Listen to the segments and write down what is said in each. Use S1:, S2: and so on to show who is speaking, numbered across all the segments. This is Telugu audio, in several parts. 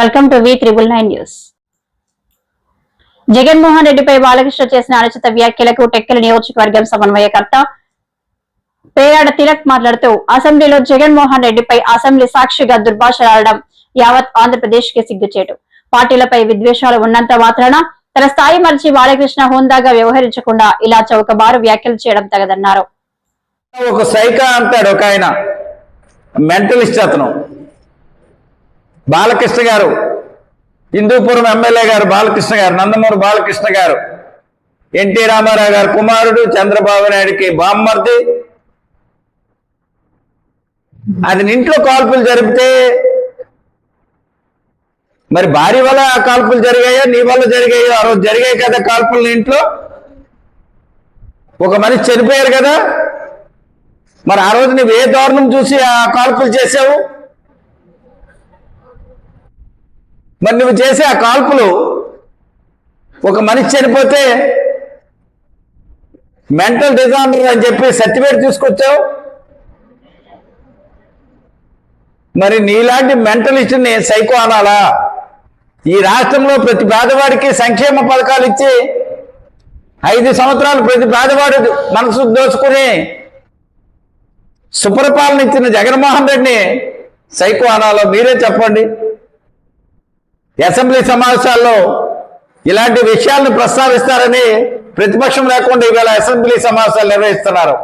S1: Welcome to V triple nine news Jaganmohan రెడ్డిపై బాలకృష్ణ చేసిన అనుచిత వ్యాఖ్యలకు టెక్కల నియోజకవర్గం సమన్వయకర్త. పేరాడ తిలక్ మాట్లాడుతూ అసెంబ్లీలో జగన్మోహన్ రెడ్డిపై అసెంబ్లీ సాక్షిగా దుర్భాషలాడడం యావత్ ఆంధ్రప్రదేశ్కి సిగ్గుచేటు. పార్టీలపై విద్వేషాలు ఉన్నంత మాత్రాన తన స్థాయి మరిచి బాలకృష్ణ హోందాగా వ్యవహరించకుండా ఇలా చౌకబారు వ్యాఖ్యలు చేయడం తగదన్నారు.
S2: ఒక సైకా అంటాడు ఒక ఆయన. మెంటలిస్ట్ అతను. బాలకృష్ణ గారు హిందూపురం ఎమ్మెల్యే గారు బాలకృష్ణ గారు నందమూరి బాలకృష్ణ గారు ఎన్టీ రామారావు గారు కుమారుడు చంద్రబాబు నాయుడికి బామ్మర్ది. అది ఇంట్లో కాల్పులు జరిపితే మరి భార్య వల్ల ఆ కాల్పులు జరిగాయో నీ వల్ల జరిగాయో ఆ రోజు జరిగాయి కదా కాల్పులు ఇంట్లో ఒక మనిషి చనిపోయారు కదా. మరి ఆ రోజు నువ్వు ఏ దారుణం చూసి ఆ కాల్పులు చేసావు? మరి నువ్వు చేసే ఆ కాల్పులు ఒక మనిషి చనిపోతే మెంటల్ డిజార్డర్ అని చెప్పి సర్టిఫికేట్ తీసుకొచ్చావు? మరి నీలాంటి మెంటలిస్ట్ని సైకో అనాలా? ఈ రాష్ట్రంలో ప్రతి పేదవాడికి సంక్షేమ పథకాలు ఇచ్చి ఐదు సంవత్సరాలు ప్రతి పేదవాడు మనసు దోచుకుని సుపరిపాలన ఇచ్చిన జగన్మోహన్ రెడ్డిని సైకో అనాలో మీరే చెప్పండి. అసెంబ్లీ సమావేశాల్లో ఇలాంటి విషయాలను ప్రస్తావిస్తారని ప్రతిపక్షం లేకుండా ఇవాళ అసెంబ్లీ సమావేశాలు నిర్వహిస్తున్నారు.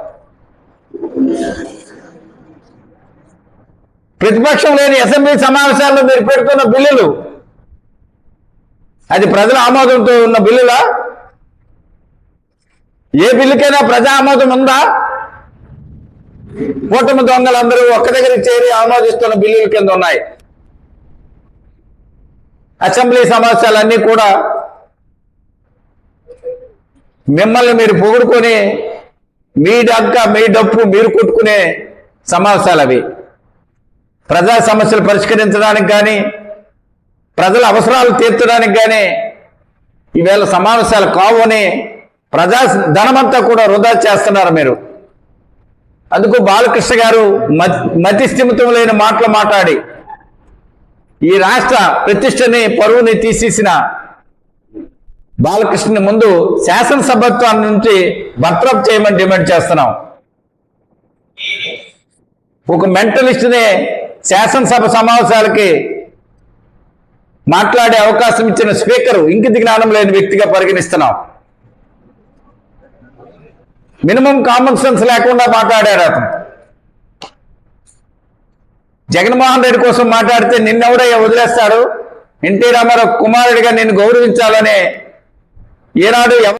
S2: ప్రతిపక్షం లేని అసెంబ్లీ సమావేశాల్లో మీరు పెడుతున్న బిల్లులు అది ప్రజల ఆమోదంతో ఉన్న బిల్లులా? ఏ బిల్లుకైనా ప్రజా ఆమోదం ఉందా? కూటమి దొంగలందరూ ఒక్క దగ్గర చేరి ఆమోదిస్తున్న బిల్లుల కింద ఉన్నాయి. అసెంబ్లీ సమస్యలన్నీ కూడా మిమ్మల్ని మీరు పొగుడుకొని మీ డగ్గ మీ డప్పు మీరు కొట్టుకునే సమావేశాలు అవి. ప్రజా సమస్యలు పరిష్కరించడానికి కానీ ప్రజల అవసరాలు తీర్చడానికి కానీ ఈవేళ సమావేశాలు కావు అని ప్రజా ధనమంతా కూడా వృధా చేస్తున్నారు మీరు. అందుకు బాలకృష్ణ గారు మతి స్థిమితం లేని మాటలు మాట్లాడి ఈ రాష్ట్ర ప్రతిష్టని పరువుని తీసేసిన బాలకృష్ణ ముందు శాసనసభత్వాన్ని నుంచి బర్తరఫ్ చేయమని డిమాండ్ చేస్తున్నాం. ఒక మెంటలిస్ట్ని శాసనసభ సమావేశాలకి మాట్లాడే అవకాశం ఇచ్చిన స్పీకర్ ఇంకిత జ్ఞానం లేని వ్యక్తిగా పరిగణిస్తున్నాం. మినిమం కామన్ సెన్స్ లేకుండా మాట్లాడాడు అతను. జగన్మోహన్ రెడ్డి కోసం మాట్లాడితే నిన్నెవడయ్యా వదిలేస్తాడు. ఎన్టీ రామారావు కుమారుడిగా నిన్ను గౌరవించాలనే ఈనాడు